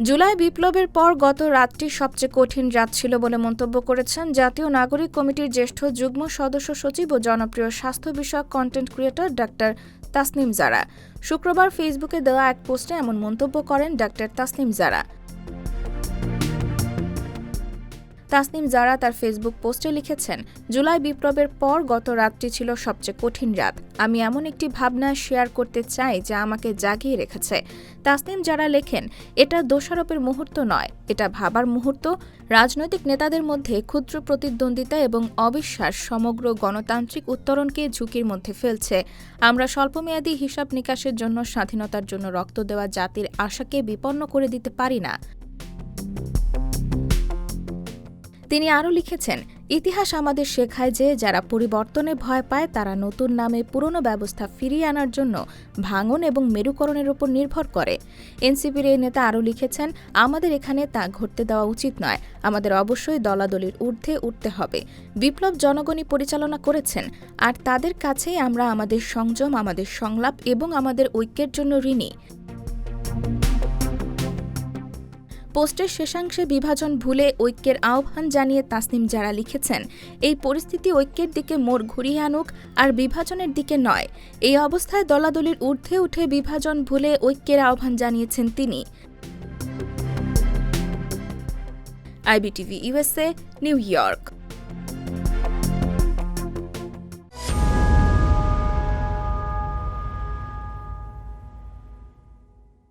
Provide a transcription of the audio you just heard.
জুলাই বিপ্লবের পর গত রাতটি সবচেয়ে কঠিন রাত ছিল বলে মন্তব্য করেছেন জাতীয় নাগরিক কমিটির জ্যেষ্ঠ যুগ্ম সদস্য সচিব ও জনপ্রিয় স্বাস্থ্য বিষয়ক content creator doctor Tasnim Jara. শুক্রবার ফেসবুকে দেওয়া এক পোস্টে এমন মন্তব্য করেন ডাক্তার তাসনিম জারা। তাসনিম জারা তার ফেসবুক পোস্টে লিখেছেন, জুলাই বিপ্লবের পর গত রাতটি ছিল সবচেয়ে কঠিন রাত। আমি এমন একটি ভাবনা শেয়ার করতে চাই যা আমাকে জাগিয়ে রেখেছে। তাসনিম যারা লেখেন, এটা দোষারোপের মুহূর্ত নয়। এটা ভাবার মুহূর্ত। রাজনৈতিক নেতাদের মধ্যে ক্ষুদ্র প্রতিদ্বন্দ্বিতা এবং অবিশ্বাস সমগ্র গণতান্ত্রিক উত্তরণকে ঝুঁকির মধ্যে ফেলছে। আমরা স্বল্পমেয়াদী হিসাব নিকাশের জন্য স্বাধীনতার জন্য রক্ত দেওয়া জাতির আশাকে বিপন্ন করে দিতে পারি না। তিনি আরও লিখেছেন, ইতিহাস আমাদের শেখায় যে যারা পরিবর্তনে ভয় পায়, তারা নতুন নামে পুরনো ব্যবস্থা ফিরিয়ে আনার জন্য ভাঙন এবং মেরুকরণের উপর নির্ভর করে। এনসিপির এই নেতা আরও লিখেছেন, আমাদের এখানে তা ঘটতে দেওয়া উচিত নয়। আমাদের অবশ্যই দলাদলির ঊর্ধ্বে উঠতে হবে। বিপ্লব জনগণই পরিচালনা করেছেন, আর তাদের কাছেই আমরা আমাদের সংযম, আমাদের সংলাপ এবং আমাদের ঐক্যের জন্য ঋণী। পোস্টের শেষাংশে বিভাজন ভুলে ঐক্যের আহ্বান জানিয়ে তাসনিম যারা লিখেছেন, এই পরিস্থিতি ঐক্যের দিকে মোড় ঘুরিয়ে আনুক আর বিভাজনের দিকে নয়। এই অবস্থায় দলাদলির ঊর্ধ্বে উঠে বিভাজন ভুলে ঐক্যের আহ্বান জানিয়েছেন তিনি। IBTV USA New York.